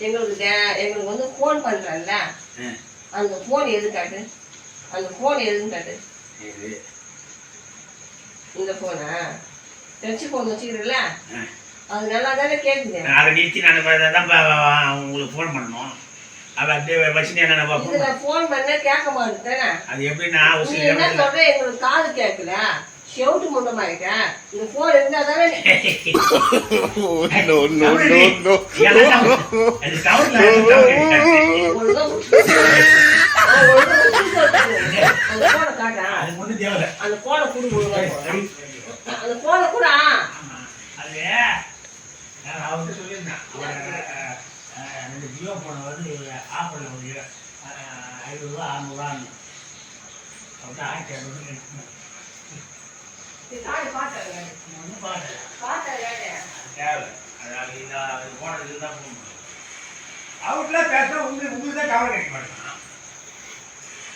எங்களுக்கு வந்து ஃபோன் பண்றேன்ல அந்த ஃபோன் எது காட்டு? அந்த ஃபோன் எதுன்னு காட்டு? இது இந்த ஃபோனா டச் ஃபோன் வச்சுக்கிறல ஆ. அது நல்லா தானே கேட்குது அதை நிறுத்தி நான் தான் உங்களுக்கு ஃபோன் பண்ணணும். அதை அப்படியே வச்சுட்டு என்ன ஃபோன் பண்ணா கேட்க மாட்டேன் அது எப்படின்னா என்ன சொல்ற? எங்களுக்கு காது கேட்கல. செவுட்டு முண்டமாயிட்டேன் இந்த ஃபோன் இருந்தா தானே ஒழுங்கா முடிச்சு வச்சுக்கோ. அந்த தேவையில்ல அந்த கொடு கூட நான் சொல்லியிருந்தேன் ஜியோ போன வந்து ஆஃபரில் ஒரு அஹ், ஐநூறுரூவா அறநூறுவான்னு அவர்கிட்ட ஆயிரத்தி இரநூறு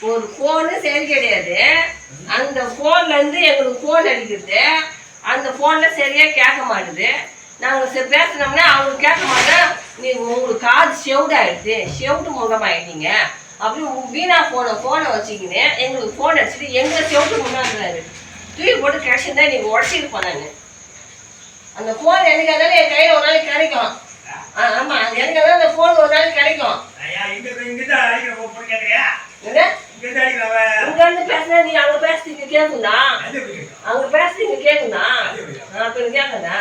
ஒரு ஃபோனு சரி கிடையாது. அந்த ஃபோன்ல இருந்து எங்களுக்கு ஃபோன் அடிக்கிறது அந்த ஃபோன்ல சரியா கேட்க மாட்டுது. நாங்க சரி பேசினோம்னா அவங்க கேட்க மாட்டேன் நீ உங்களுக்கு காது செவுடாயிடுது செவுட்டு முண்டமாயிட்டீங்க அப்படி வீணா போன ஃபோனை வச்சுக்கின்னு எங்களுக்கு ஃபோன் அடிச்சுட்டு எங்க செவுட்டு முன்னாங்கிறாரு தூக்கி போட்டு கிடைச்சிருந்தா நீங்க உடச்சிட்டு போனாங்க அந்த ஃபோன் எனக்கு அதானே என் கையில் ஒரு நாளைக்கு கிடைக்கும். ஆ ஆமா எனக்கு அதான் அந்த ஃபோன் ஒரு நாளைக்கு கிடைக்கும். இங்க இருந்து பேசினா நீ அங்க பேசுறீங்க அது கேட்கும் அங்க பேசுறீங்க கேக்குதா? அப்ப கேட்கதா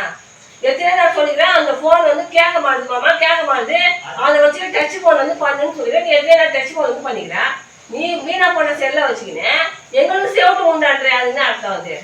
எத்தனை நான் சொல்லிக்கிறேன் அந்த போன் வந்து கேட்க மாட்டுது மாமா கேட்க மாட்டுது. அதை வச்சு டச் போன் வந்து பண்ணுன்னு சொல்லிடுறேன் நீ எத்தனை நான் டச் போன் வந்து பண்ணிக்கிறேன் வீணா மீனா போன செல்ல வச்சுக்கினேன். எங்களுக்கு சேவட்டு உண்டாடுறேன் அதுன்னு அர்த்தம் அது.